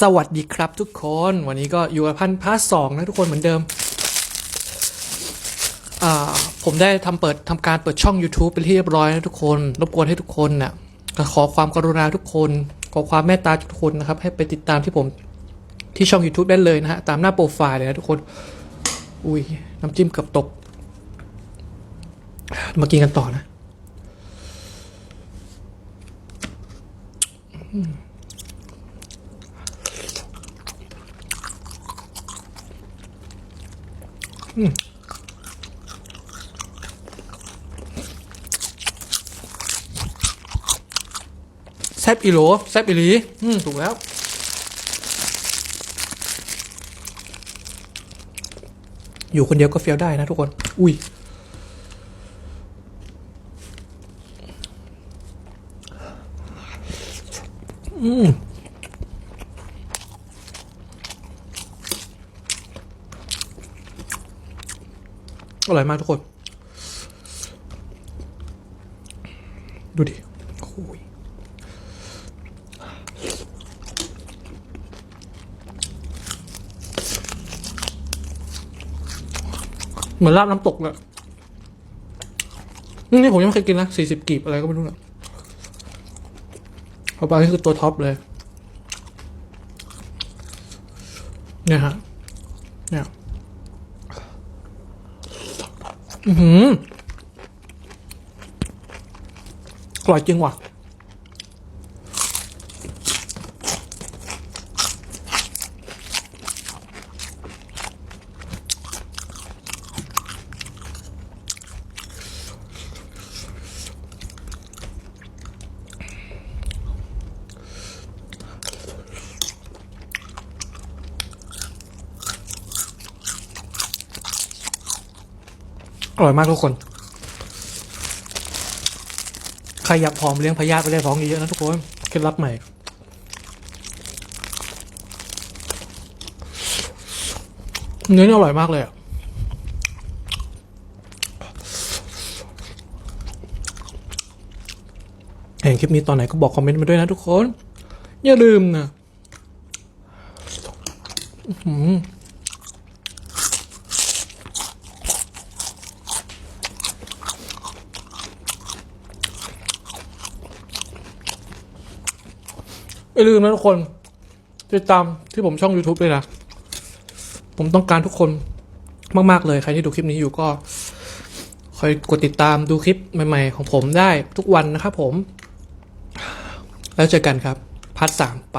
สวัสดีครับทุกคนวันนี้ก็อยู่กับพันพาร์ทสองนะทุกคนเหมือนเดิม ผมได้ทำเปิดทำการเปิดช่อง YouTube เป็นที่เรียบร้อยนะทุกคน รบกวนให้ทุกคนนะ่ะขอความกรุณาทุกคน ขอความเมตตาทุกคนนะครับ ให้ไปติดตามที่ผมที่ช่อง YouTube ได้เลยนะฮะ ตามหน้าโปรไฟล์เลยนะทุกคน อุ้ยน้ำจิ้มเกือบตก มากินกันต่อนะ แซบอีโหลแซบอีลีอืมถูกแล้ว อยู่คนเดียวก็เฟี้ยวได้นะทุกคน อุ้ยอืม อร่อยมากทุกคน ดูดิโอ้ยเหมือนลาบน้ำตกเลยนี่ผมยังไม่เคยกินนะสี่สิบกีบอะไรก็ไม่รู้นะเพราะปนี่คือตัวท็อปเลย เนี่ยฮะ เนี่ย อืออร่อยจริงว่ะ อร่อยมากทุกคน ใครอยากผอมเลี้ยงพยาธิไปได้ท้องเยอะๆนะทุกคนเคล็ดลับใหม่เนื้อนี่อร่อยมากเลยอะเห็นคลิปนี้ตอนไหนก็บอกคอมเมนต์มาด้วยนะทุกคน อย่าลืมนะ อย่าลืมนะทุกคนติดตามที่ผมช่อง YouTube เลยนะ ผมต้องการทุกคนมาก ๆ เลย ใครที่ดูคลิปนี้อยู่ก็ คอยกดติดตามดูคลิปใหม่ ๆ ของผมได้ทุกวันนะครับผม แล้วเจอกันครับพาร์ทสามไป